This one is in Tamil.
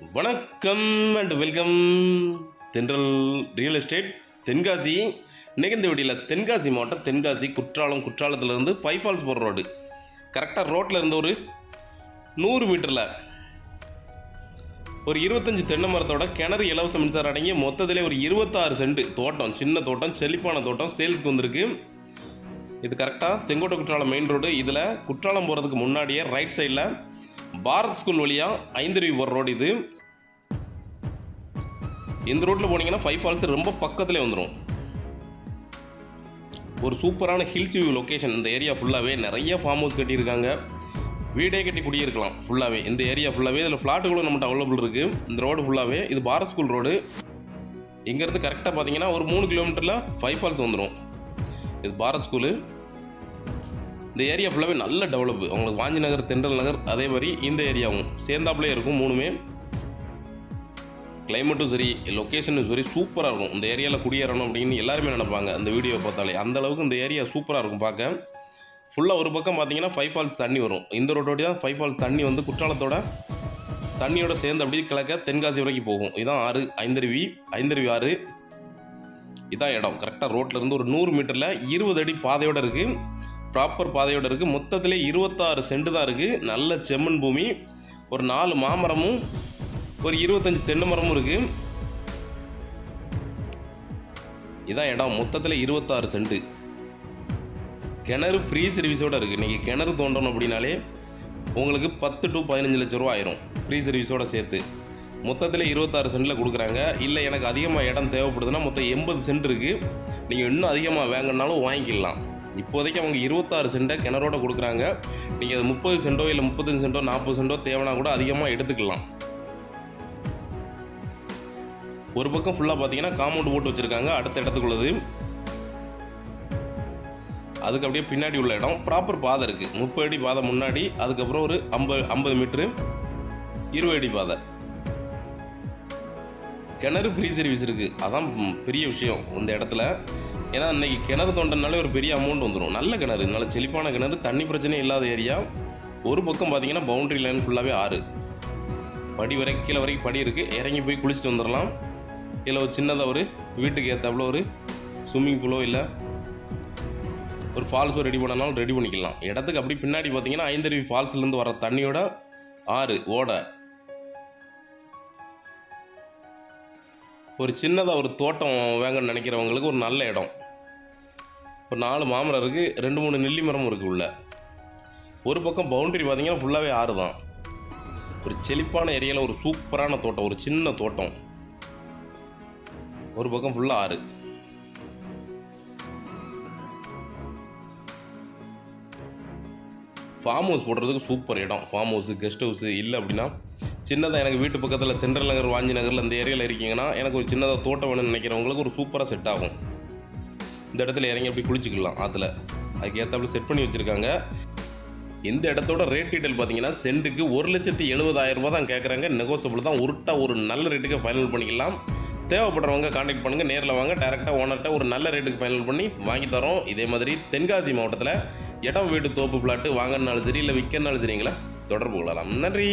வணக்கம் and welcome Thendral real estate Tenkasi இன்னைக்கு இந்த தென்காசி மாவட்டம் தென்காசி குற்றாலம் குற்றாலத்திலேருந்து ஃபைவ் ஃபால்ஸ் போகிற ரோடு கரெக்டாக ரோட்டில் இருந்து ஒரு நூறு மீட்டரில் ஒரு இருபத்தஞ்சி தென்னை மரத்தோட கிணறு இலவச மின்சாரம் அடங்கிய மொத்தத்திலே ஒரு இருபத்தாறு சென்ட் தோட்டம் சின்ன தோட்டம் செழிப்பான தோட்டம் சேல்ஸ்க்கு வந்திருக்கு. இது கரெக்டாக செங்கோட்டை குற்றாலம் மெயின் ரோடு இதில் குற்றாலம் போகிறதுக்கு முன்னாடியே ரைட் சைடில் பாரத் ஸ்கூல் வழியாக ஐந்தருவி போகிற ரோடு இது. இந்த ரோட்டில் போனீங்கன்னா ஃபைவ் ஃபால்ஸ் ரொம்ப பக்கத்தில் வந்துடும் ஒரு சூப்பரான ஹில்ஸ் வியூ லொக்கேஷன் இந்த ஏரியா ஃபுல்லாகவே நிறைய ஃபார்ம் ஹவுஸ் கட்டியிருக்காங்க. வீடே கட்டி குடியிருக்கலாம் ஃபுல்லாகவே இந்த ஏரியா ஃபுல்லாகவே இதில் ஃப்ளாட்டுகளும் நம்மகிட்ட அவைலபிள் இருக்குது இந்த ரோடு ஃபுல்லாகவே இது பாரத் ஸ்கூல் ரோடு இங்கேருந்து கரெக்டாக பார்த்தீங்கன்னா ஒரு மூணு கிலோமீட்டரில் ஃபைவ் ஃபால்ஸ் வந்துடும் இது பாரத் ஸ்கூலு. இந்த ஏரியா ஃபுல்லாகவே நல்ல டெவலப்பு உங்களுக்கு வாஞ்சி நகர் தென்றல் நகர் அதே மாதிரி இந்த ஏரியாவும் சேர்ந்தாப்புலே இருக்கும் மூணுமே. கிளைமேட்டும் சரி லொக்கேஷனும் சரி சூப்பராக இருக்கும். இந்த ஏரியாவில் குடியேறணும் அப்படின்னு எல்லாருமே நினைப்பாங்க. அந்த வீடியோ பார்த்தாலே அந்த அளவுக்கு இந்த ஏரியா சூப்பராக இருக்கும் பார்க்க. ஃபுல்லாக ஒரு பக்கம் பார்த்தீங்கன்னா ஃபைவ் ஃபால்ஸ் தண்ணி வரும். இந்த ரோட்டோட தான் ஃபைவ் ஃபால்ஸ் தண்ணி வந்து குற்றாலத்தோட தண்ணியோட சேர்ந்து அப்படியே கிழக்க தென்காசி வரைக்கும் போகும். இதான் ஆறு ஐந்தருவி ஐந்தருவி ஆறு. இதான் இடம். கரெக்டாக ரோட்டில் இருந்து ஒரு நூறு மீட்டரில் இருபது அடி பாதையோடு இருக்குது ப்ராப்பர் பாதையோடு இருக்குது மொத்தத்திலே இருபத்தாறு சென்ட் தான் இருக்குது நல்ல செம்மண் பூமி ஒரு நாலு மாமரமும் ஒரு இருபத்தஞ்சி தென்னை மரமும் இருக்குது இதான் இடம். மொத்தத்தில் இருபத்தாறு சென்ட்டு கிணறு ஃப்ரீ சர்வீஸோடு இருக்குது நீங்கள் கிணறு தோண்டணும் அப்படின்னாலே உங்களுக்கு பத்து டு பதினஞ்சு லட்ச ரூபா ஆயிரும். ஃப்ரீ சர்வீஸோடு சேர்த்து. மொத்தத்தில் இருபத்தாறு சென்ட்டில் கொடுக்குறாங்க. இல்லை எனக்கு அதிகமாக இடம் தேவைப்படுதுன்னா மொத்தம் எண்பது சென்ட் இருக்குது நீங்கள் இன்னும் அதிகமாக வாங்கினாலும் வாங்கிக்கலாம். இப்போதைக்கு அவங்க இருபத்தாறு சென்ட்டை கிணறோட கொடுக்குறாங்க. நீங்கள் அது முப்பது சென்டோ இல்லை முப்பத்தஞ்சு சென்டோ நாற்பது சென்டோ தேவைன்னா கூட அதிகமாக எடுத்துக்கலாம். ஒரு பக்கம் ஃபுல்லாக பார்த்தீங்கன்னா காம்பவுண்ட் போட்டு வச்சுருக்காங்க அடுத்த இடத்துக்குள்ளது. அதுக்கு அப்படியே பின்னாடி உள்ள இடம். ப்ராப்பர் பாதை இருக்குது முப்பது அடி பாதை முன்னாடி அதுக்கப்புறம் ஒரு ஐம்பது ஐம்பது மீட்ரு இருபது அடி பாதை. கிணறு ஃப்ரீ சர்வீஸ் இருக்குது அதான் பெரிய விஷயம் இந்த இடத்துல. ஏன்னா இன்றைக்கி கிணறு தோண்டனாலே ஒரு பெரிய அமௌண்ட் வந்துடும் நல்ல கிணறு நல்ல செழிப்பான கிணறு தண்ணி பிரச்சனை இல்லாத ஏரியா. ஒரு பக்கம் பார்த்தீங்கன்னா பவுண்டரி லைன் ஃபுல்லாகவே ஆறு. படி வரை கீழே வரைக்கும் படி இருக்குது இறங்கி போய் குளிச்சுட்டு வந்துடலாம் இல்லை ஒரு சின்னதாக ஒரு வீட்டுக்கு ஏற்றாப்புல ஒரு ஸ்விம்மிங் பூலோ இல்லை ஒரு ஃபால்ஸோ ரெடி பண்ணனாலும் ரெடி பண்ணிக்கலாம். இடத்துக்கு அப்படி பின்னாடி பார்த்தீங்கன்னா ஐந்தருவி ஃபால்ஸ்லேருந்து வர தண்ணியோட ஆறு ஓடை. ஒரு சின்னதாக ஒரு தோட்டம் வேங்கன்னு நினைக்கிறவங்களுக்கு ஒரு நல்ல இடம். ஒரு நாலு மாமரம் இருக்குது ரெண்டு மூணு நெல்லி மரமும் இருக்குது உள்ள. ஒரு பக்கம் பவுண்டரி பார்த்தீங்கன்னா ஃபுல்லாகவே ஆறு தான். ஒரு செழிப்பான ஏரியாவில் ஒரு சூப்பரான தோட்டம் ஒரு சின்ன தோட்டம். ஒரு பக்கம் ஃபுல்லாக ஆறு. ஃபார்ம் ஹவுஸ் போடுறதுக்கு சூப்பர் இடம். ஃபார்ம் ஹவுஸு கெஸ்ட் ஹவுஸு இல்லை அப்படின்னா சின்னதாக எனக்கு வீட்டு பக்கத்தில் தென்றல் நகர் வாஞ்சி நகரில் அந்த ஏரியாவில் இருக்கீங்கன்னா எனக்கு ஒரு சின்னதாக தோட்டம் வேணும்னு நினைக்கிறவங்களுக்கு ஒரு சூப்பராக செட் ஆகும். இந்த இடத்துல இறங்கி அப்படி குளிச்சிக்கலாம் ஆற்றுல அதுக்கு ஏற்றாப்புல செட் பண்ணி வச்சுருக்காங்க. இந்த இடத்தோட ரேட் டீட்டெயில் பார்த்தீங்கன்னா சென்ட்டுக்கு ஒரு லட்சத்தி எழுபதாயிரம் ரூபா தான் கேட்குறாங்க நெகோசபிள் தான். உருட்டா ஒரு நல்ல ரேட்டுக்கு ஃபைனல் பண்ணிக்கலாம். தேவைப்படுறவங்க காண்டாக்ட் பண்ணுங்கள் நேரில் வாங்க. டேரெக்டாக ஓனர்கிட்ட ஒரு நல்ல ரேட்டுக்கு ஃபைனல் பண்ணி வாங்கி தரோம். இதே மாதிரி தென்காசி மாவட்டத்தில் இடம் வீட்டு தோப்பு பிளாட்டு வாங்கினாலும் சரி இல்லை விற்கனாலும் சரிங்களா தொடர்பு கொள்ளலாம். நன்றி!